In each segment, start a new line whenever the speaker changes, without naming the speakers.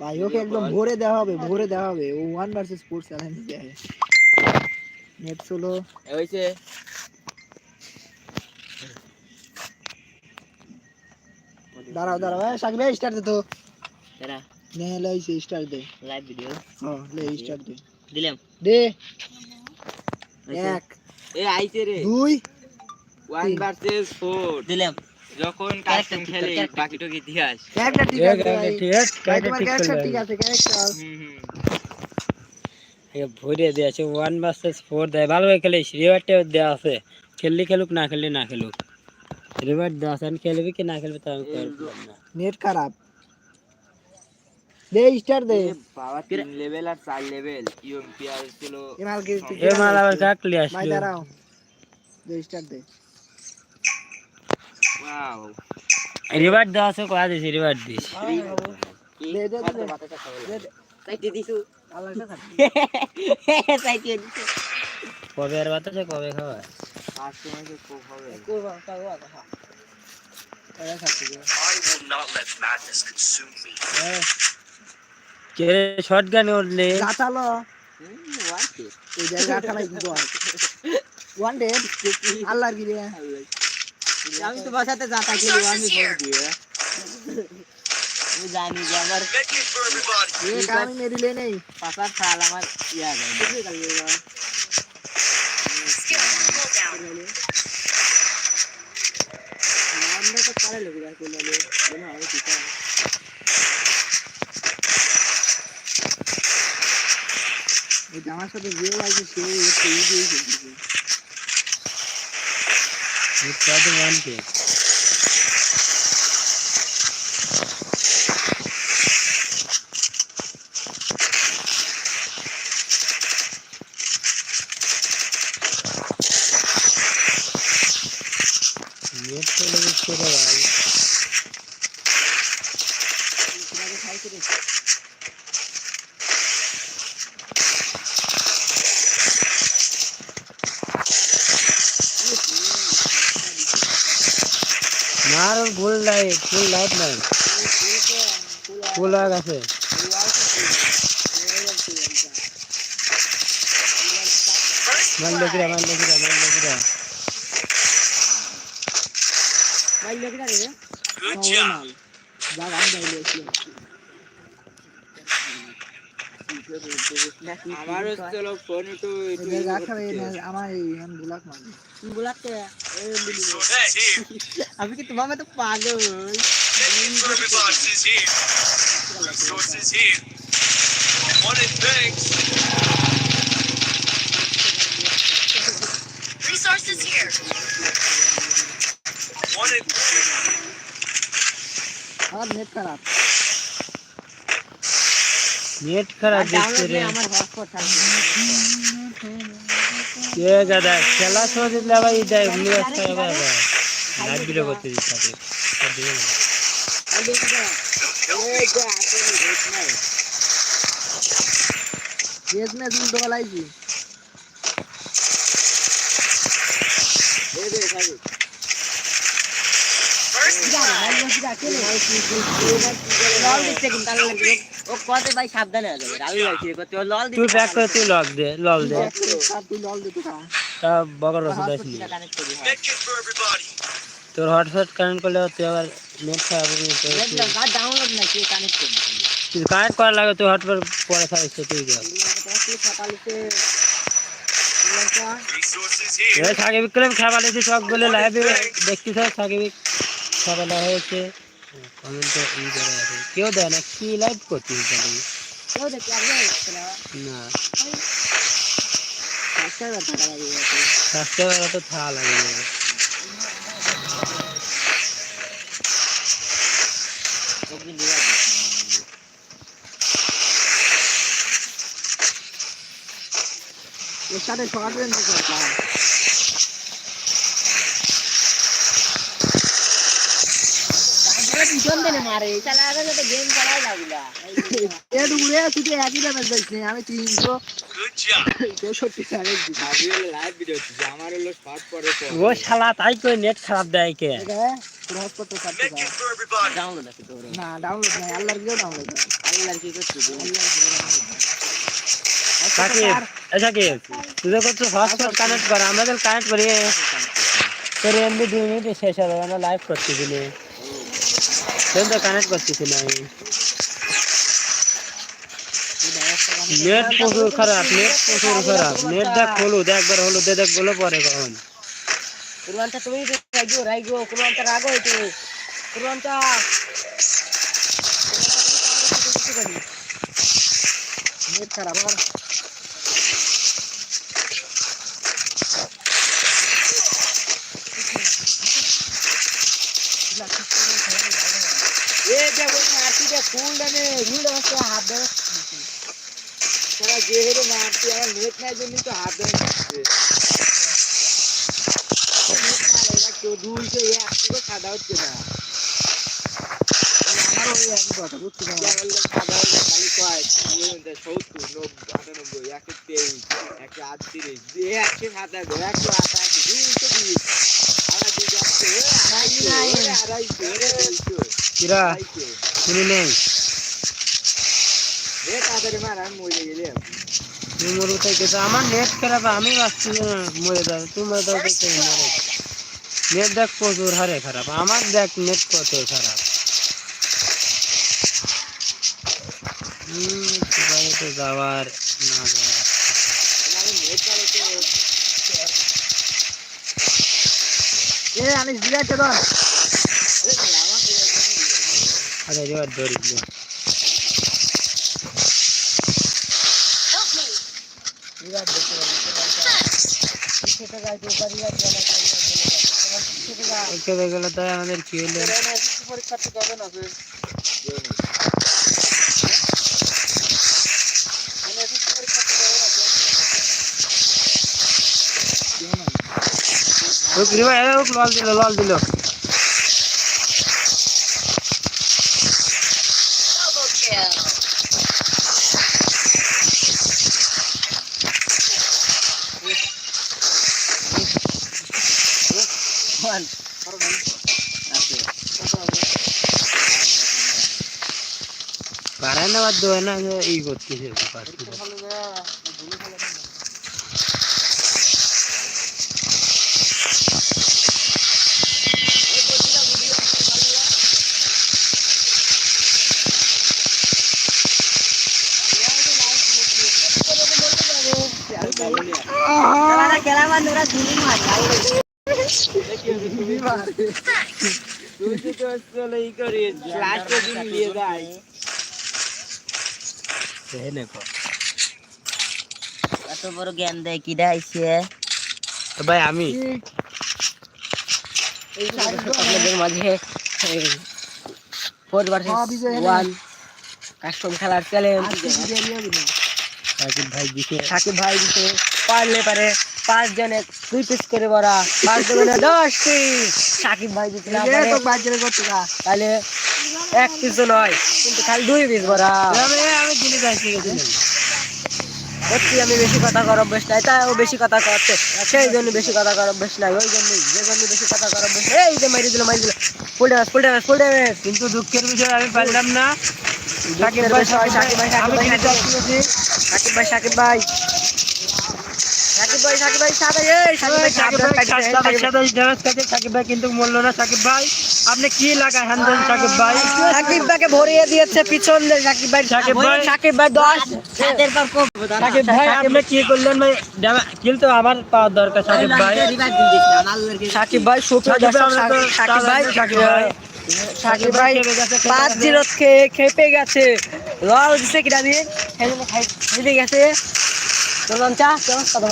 ভাই ওকে একদম ভরে দেওয়া হবে ভরে দেওয়া হবে। ও ওয়ান ভার্সেস ফোর চ্যালেঞ্জ দেয় নেট সোলো
হয়েছে
দাঁড়াও দাঁড়াও। হ্যাঁ সাকিব স্টার্ট দে তো।
তারা
নে লাইছে স্টার্ট দে।
লাইভ ভিডিও
হ্যাঁ লে স্টার্ট দে।
দিলাম।
দে। এক
এ আইছে রে।
দুই
ওয়ান। ভার্সেস ফোর
দিলাম।
যখন
Character
কাস্টম
ঠিক
খেলে
কর, character
বাকিটুক ইতিহাস
ক্যারেক্টার ঠিক আছে ভাই ভাই তোমার ক্যারেক্টার ঠিক আছে ক্যারেক্টার
হুম হুম।
ভরে দিয়েছে ওয়ান ভার্সেস ফোর দেয়। ভালোভাবে খেলিস রিওয়ার্ডটা দেওয়া আছে। খেললে খেলুক না খেললে না খেলুক। রিওয়ার্ড দেওয়া আছে আমি খেলবি কি না খেলবি তা আমি করলাম না।
নেট খারাপ। দে স্টার্ট দে।
এ বাবা তিন লেভেল আর চার লেভেল ইউএমপি আর ছিল
এমাল কে
এ মাল আবার কাকলি
ভাই
আসলো।
দাঁড়াও। দে স্টার্ট দে।
দেওয়া আছে কয়া
দিছু দিছু।
কবে আর বাতাসে কবে খাওয়া? শর্ট গান উঠলে?
ওয়ান ডে রে
আমি তোমার সাথে যাতা খেলি আমি ফোন দিয়ে আমি জানি যে আমার
Medkit for everybody.
এ কামি মেরিলে নেই
পাশার সাল আমার ইয়া যায় আমরা তো পারে লোক আর কোন মানে মনে হয় ঠিক আছে
এই আমার সাথে যে আছে সে একটু ইজি খেলতেছে
কত ওয়ান কে নেট চলে যাচ্ছে রে ভাই মার ফুল লাইট ফুল লাইট নাই। ফুল হয়ে গেছে। মাল দেখি মাল দেখি মাল দেখি
ভাই লোক রে. যা গান গাইলে
আমারও ফোন একটু
আমার এই ব্লক মারি
बुलाते क्या अभी की
तुम्हारा तो पागल Resources here. Wanted.
हाँ नेट खराब
नेट खराब देख
रहे
हैं
हमारे हॉटस्पॉट है
এ দাদা, খেলা শুরু দিলে আবার এটা এমনি আসতে হবে আবার বিলো করতে তা দিও না।
শেষ ম্যাচ উল্টো গলাইছি
লল দিচ্ছে কিন্তু তাহলে লাগবে ও কত ভাই সাবধানে আছে রাহুল ভাই কি করতে ও লল
তুই
দিচ্ছে
ব্যাক করে তুই লক দে লল দে।
তুই লল দে তো খা
তা বগর ওষুধ আসনি।
কানেক্ট করি
Medkit for everybody.
তোর হটস্পট কানেক্ট করলে তুই আবার নেট খারাপ হবে কিন্তু
দেখলাম আর ডাউনলোড না কি কানেক্ট করবি
তুই কানেক্ট করা লাগে তুই হটস্পট পরে থাকিস তো তুই সাকিব বিক্রম খাবার এসে সব বলে লাইভে সাকিব হয়েছে। কমেন্টে ই করে আছে কেউ দেয় না কি লাইভ করছিস তাহলে
কেউ দেখি আগে
না
সাবস্ক্রাইবার থাকা লাগে
সাবস্ক্রাইবার তো থা লাগে না।
ওকে দিয়ে
এর সাথে শর্ট রেঞ্জ করতাম
পিছন দেনে মারে চালা আগে তো গেম চালাই লাগলা
এ ডুবুরে তুই একই ড্যামেজ দিচ্ছিস আমি তিনশো চৌষট্টি ড্যামেজ দিচ্ছি।
ভাবি হলো লাইভ ভিডিও হচ্ছে আমার হলো শর্ট পরে
ও শালা তাই করে নেট খারাপ দেয় কে
এটা পুরো হসপিটাল কাটতে
Medkit for everybody.
ডাউনলোড আছে
না ডাউনলোড নাই আল্লাহর কেউ ডাউনলোড
আল্লাহর কি করছিস
সাকিব এ সাকিব তুই তো করছ হটস্পট কানেক্ট কর আমরা কানেক্ট করি। তোর এমবি দুই মিনিট শেষ হবে আমরা লাইভ করছি না তোর তো কানেক্ট করতেছি না আমি নেট প্রচুর খারাপ নেট প্রচুর খারাপ নেট দেখ হলুদ একবার হলুদ দেখ বলে পরে কখন
কুরবানটা তুমি রাইগো রাইগো কুরবানটা রাগো একটু কুরবানটা
নেট খারাপ আর
এ দেখো মারতি দে ফুল দানে ভিড় হচ্ছে হাত ধরে।
সারা যে হেরে মারছি আমার নেট নাই জন্য তো হাত ধরে মারছে কেউ দুইশো এক থেকে সাদা হচ্ছে না।
আমারও ওই একই কথা বুঝছি না
সাদা খালি কয়, সত্তর, নব্বই, আটানব্বই, একশো তেইশ, একশো আটত্রিশ, একশো সাতাশ, একশো আটাশি, দুইশো বিশ। আবার দুইশো আড়াইশো, আড়াইশো,
কিরা?
আড়াইশো।
শুনি নেই।
মার, আমি
কিন্তু আমার নেট খারাপ আমি ভাবছি যে মরে যাবে তুই মরে যাবে মরে নেট দেখ প্রচুর হারে খারাপ আমার দেখ নেট কত খারাপ। তো যাওয়ার না যাওয়ার
আমি
এ দিলাইতে ধর।
আচ্ছা এবার ধরি।
বিরাট দেখতে
গেলে তাই আমাদের কি হলো?
পরীক্ষা তো কবে না
ভাই দিল, লল দিল। পারে না বাদ দেয় না যে ই করতেছে
তুই চলে ই করিস, পর্যন্ত নিয়ে যাই।
এত বড় জ্ঞান দেয় কি দেয়ছে
ভাই আমি।
আপনাদের মাঝে ফোর ভার্সেস ওয়ান কাস্টম খেলার চ্যালেঞ্জ
সাকিব ভাই দিছে
সাকিব ভাই দিতে পারলে পারে পাঁচ জনে দুই পিস করে বড়া। পাঁচ জনে দশ পিস সাকিব ভাই
বাজারে
তাহলে এক পিস নয় কিন্তু খালি দুই পিস বড়া
আমি আমি যাইছি
বেশি কথা করার অভ্যেস নাই তাই ও বেশি কথা করছে সেই জন্য বেশি কথা করার অভ্যেস নাই ওই জন্য যে জন্য বেশি কথা করার অভ্যেস এই যে মারি দিল মারি দিল full damage full damage full damage
কিন্তু দুঃখের বিষয় আমি পারলাম না সাকিব ভাই
সাকিব ভাই, সাকিব ভাই, সাকিব ভাই সাকিব ভাই সাকিব ভাই সাকিব ভাই সাকিব ভাই
সাকিব ভাই কিন্তু মরলো না সাকিব ভাই আপনি কি লাগায় হানদেন সাকিব ভাই?
সাকিব ভাইকে ভরিয়ে দিয়েছে পিছন দিয়ে সাকিব ভাই।
সাকিব ভাই।
সাকিব ভাই দশ। সাতের পর
সাকিব ভাই আপনি কি করলেন ভাই? কিল তো আমার পাওয়ার দরকার সাকিব ভাই।
সাকিব ভাই সুপ্রিয়
সাকিব ভাই,
দর্শক, সাকিব ভাই
সাকিব ভাই।
সাকিব পাঁচ
গেছে।
জিরো খেয়ে খেপে গেছে। লল দিছে কিনা দিন খেপে গেছে। চলুন চা কেমন কথা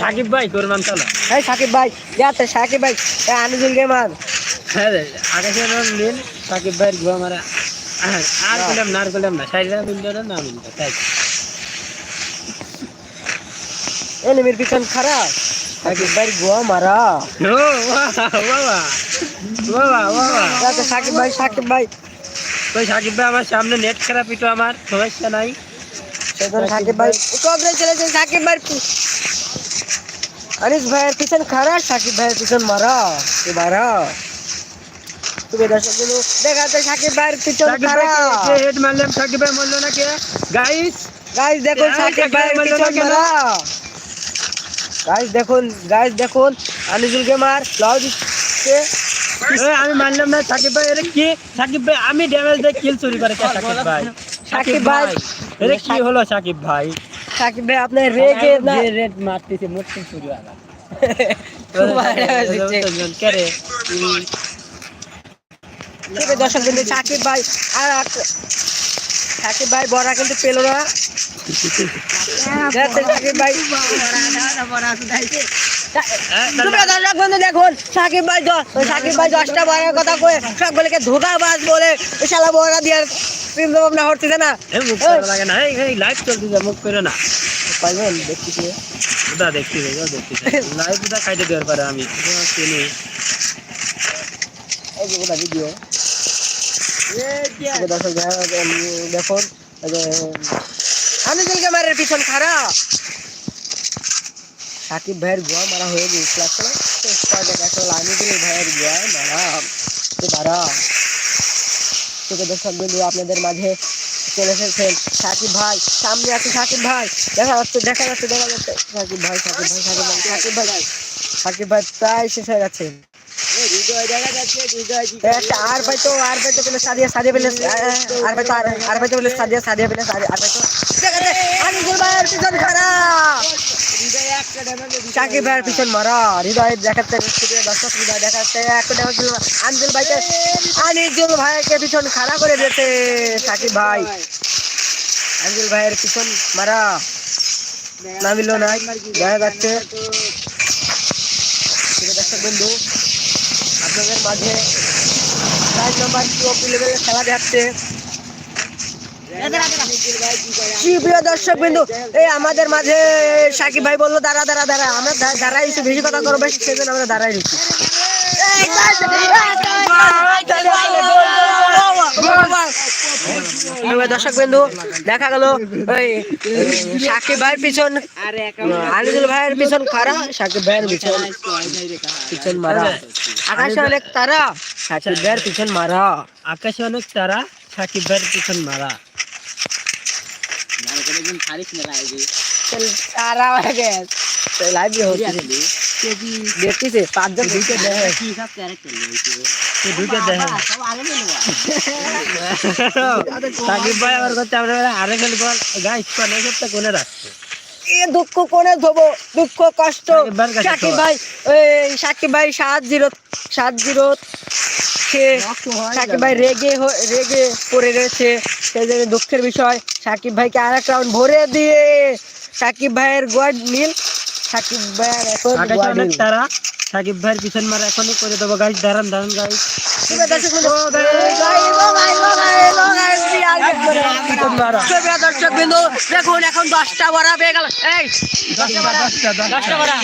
সাকিব ভাই করমান চলো
এই সাকিব ভাই যাতে সাকিব ভাই গেমান
হ্যাঁ সাকিব ভাইয়ের গুয়া মারা। আর করলাম না আর করলাম না সাইডে না তাই।
এনিমির পিছন খারাপ সাকিব ভাই গোয়া মারা।
ও বাবা বাবা বাবা
যাতে সাকিব ভাই সাকিব ভাই।
ওই সাকিব ভাই আমার সামনে নেট খারাপ একটু আমার সমস্যা নাই।
সেজন্য সাকিব ভাই কবরে চলেছে সাকিব ভাই আনিস ভাইয়ের পিছন খারাপ সাকিব ভাইয়ের পিছন মারা এ মারা তুমি দর্শক বিন্দু দেখা যাচ্ছে সাকিব ভাইয়ের পিছন
সাকিব
খারাপ
ভাই হেড মারলাম সাকিব ভাই মরলো না কে গাইস
গাইস দেখুন
এই,
সাকিব
সাকিব
ভাইয়ের
ভাই বলল
পিছন
না কেন?
খারাপ গাইস দেখুন গাইস দেখুন আনিজুল গেমার লাউ দিচ্ছে
আমি মানলাম না সাকিব ভাই এর কি সাকিব ভাই আমি ড্যামেজ দিয়ে কিল চুরি করে কে সাকিব ভাই
সাকিব ভাই
এর কি হলো সাকিব ভাই?
সাকিব ভাই আপনি রেগে না?
রেড মারতেছে চুরি আলা
ঠিক
কে রে?
আছে দর্শক বিন্দু সাকিব ভাই আর সাকিব ভাই বড়া কিন্তু পেল না। সাকিব ভাই। তোমরা দর্শক বন্ধু দেখুন সাকিব ভাই সাকিব ভাই দশটা বড়ার কথা কয়ে সকলকে ধোকাবাজ বলে শালা বড়া দিয়ে ভাবনা হচ্ছে না।
মুখ লাগে না। এই লাইভ চলতেছে মুখ করে না।
পাইবেন দেখছি
ওটা দেখছি রে ও দেখছি লাইভ ওটা খাইতে দেওয়ার পারে আমি। ওটা চিনি।
এই যে ওটা ভিডিও দর্শক দেখুন এই যে আনিজুল গেমারের পিছন খারাপ সাকিব ভাইয়ের গোয়া মারা হয়ে গেছিল আসলে দেখা ভাইয়ের গোয়া মারা। মারা। তোকে দর্শক বিন্দু আপনাদের মাঝে চলে এসেছেন সাকিব ভাই। সামনে আছে সাকিব ভাই। দেখা যাচ্ছে দেখা যাচ্ছে দেখা যাচ্ছে। সাকিব ভাই সাকিব ভাই সাকিব ভাই সাকিব ভাই। সাকিব ভাই প্রায় শেষ হয়ে গেছে। আর ভাই তো, আর ভাই তো সাদিয়া সাদিয়া পেলে আর ভাই তো, আর আর ভাই তো পেলে সাদিয়া সাদিয়া পেলে আর ভাই তো দেখাতে আনিসুল ভাইয়ের পিছন খারাপ সাকিব পিছন মারা, হৃদয় দেখাচ্ছে দর্শক, হৃদয় দেখাচ্ছে একটা দেখা ভাইকে। আনিসুল ভাইকে পিছন খাড়া করে দিয়েছে সাকিব ভাই। আনিসুল ভাইয়ের পিছন মারা, নামিল নাই দেখা যাচ্ছে। দর্শক বন্ধু, আপনাদের মাঝে প্রাইজ নাম্বার টু লেভেলের খেলা দেখাচ্ছে। দর্শক বিন্দু দেখা গেল, ওই সাকিব ভাইয়ের পিছন আনিদুল ভাইয়ের পিছন খারা সাকিব ভাইয়ের পিছন পিছন মারা। আকাশে অনেক তারা, সাকিব ভাইয়ের পিছন মারা।
আকাশে অনেক তারা, সাকিব ভাইয়ের পিছন মারা।
তারা হয়ে গেছে লাইভ হচ্ছে। দেখতেছে পাঁচজন দুইটা দেখে
তুই ঢুকে দেখ সাকিব ভাই আমার কাছে আমরা আরে গেল গাইস কোনে সবটা কোনে রাখছে?
এ দুঃখ কোনে ধোবো? দুঃখ কষ্ট।
সাকিব।
ভাই এই সাকিব ভাই সাত জিরো সাত জিরো সে সাকিব ভাই রেগে রেগে পড়ে রয়েছে সেই জন্য দুঃখের বিষয় সাকিব ভাইকে আর এক রাউন্ড ভরে দিয়ে সাকিব ভাইয়ের গোয়াড নীল সাকিব ভাইয়ের এখন
তারা সাকিব ভাইয়ের পিছন মারা এখনই করে দেবো গাইস দাঁড়ান দাঁড়ান
দর্শক বিন্দু দেখুন এখন দশটা বড়া পেয়ে গেল এই দশটা বড়া দশটা বড়া